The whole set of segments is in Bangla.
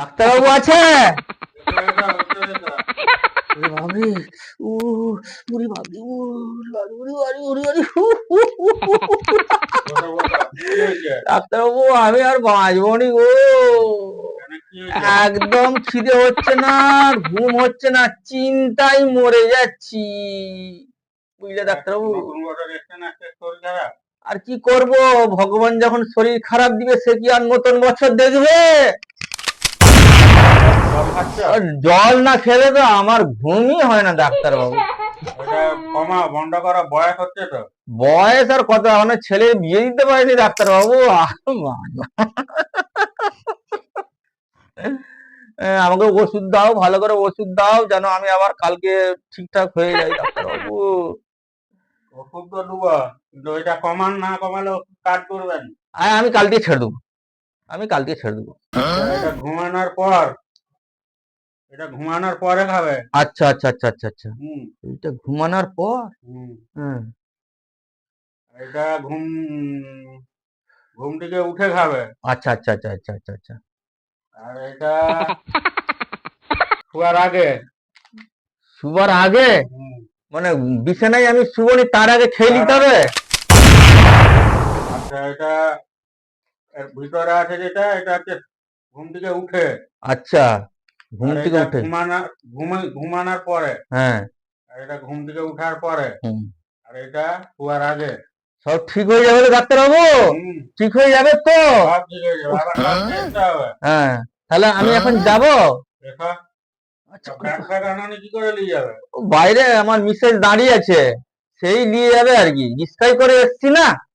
ডাক্তারবাবু আছে? ডাক্তারবাবু আমি আর গো? একদম খিদে হচ্ছে না ঘুম হচ্ছে না চিন্তায় মরে যাচ্ছি বুঝলে ডাক্তারবাবু? আর কি করব ভগবান যখন শরীর খারাপ দিবে সে কি আর নতুন বছর দেখবে জল না খেলে তো আমার ঘুমই হয় না বন্ধ করা বয়স হচ্ছে তো। বয়স আর কত? মানে ছেলে বিয়ে দিতে পারেনি ডাক্তারবাবু। আহ, বাবা। আমাকে ওষুধ দাও ভালো করে ওষুধ দাও যেন আমি আবার কালকে ঠিকঠাক হয়ে যাই ডাক্তারবাবু। ওষুধ তো দেবো ওইটা কমান না কমালে কাজ করবেন। আমি কালকে ছেড়ে দেবো। আমি কালকে ছেড়ে দেবো। ঘুমানোর পর এটা ঘুমানোর পরে খাবে। আচ্ছা আচ্ছা আচ্ছা আচ্ছা আচ্ছা। হুম। এইটা ঘুমানোর পর? হুম। হ্যাঁ। এটা ঘুম ঘুম থেকে উঠে খাবে। আচ্ছা আচ্ছা আচ্ছা আচ্ছা আচ্ছা আচ্ছা। আর এটা শোয়ার আগে। শুবার আগে। মানে বিছানায় আমি শুবনি তার আগে খেয়ে নিতে হবে? আচ্ছা এটা এর ভিতরে আছে যেটা এটা হচ্ছে ঘুম থেকে উঠে। আচ্ছা। ঘুম থেকে উঠে। ঘুমানোর ঘুমানোর পরে। হ্যাঁ। আর এটা ঘুম থেকে উঠার পরে। আর এটা শোয়ার আগে। সব ঠিক হয়ে যাবে তো ডাক্তারবাবু? হুম, ঠিক হয়ে যাবে তো? হয়ে যাবে। হ্যাঁ। তাহলে আমি এখন যাব? দেখো। আচ্ছা যাবে? বাইরে আমার মিসেস দাঁড়িয়ে আছে। সেই নিয়ে যাবে আর কি। রিস্কাই করে এসছি না?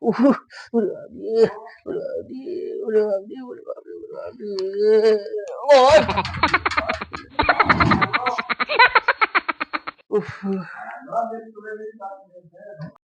우리 우리 우리 우리 우리 우리 우리 우리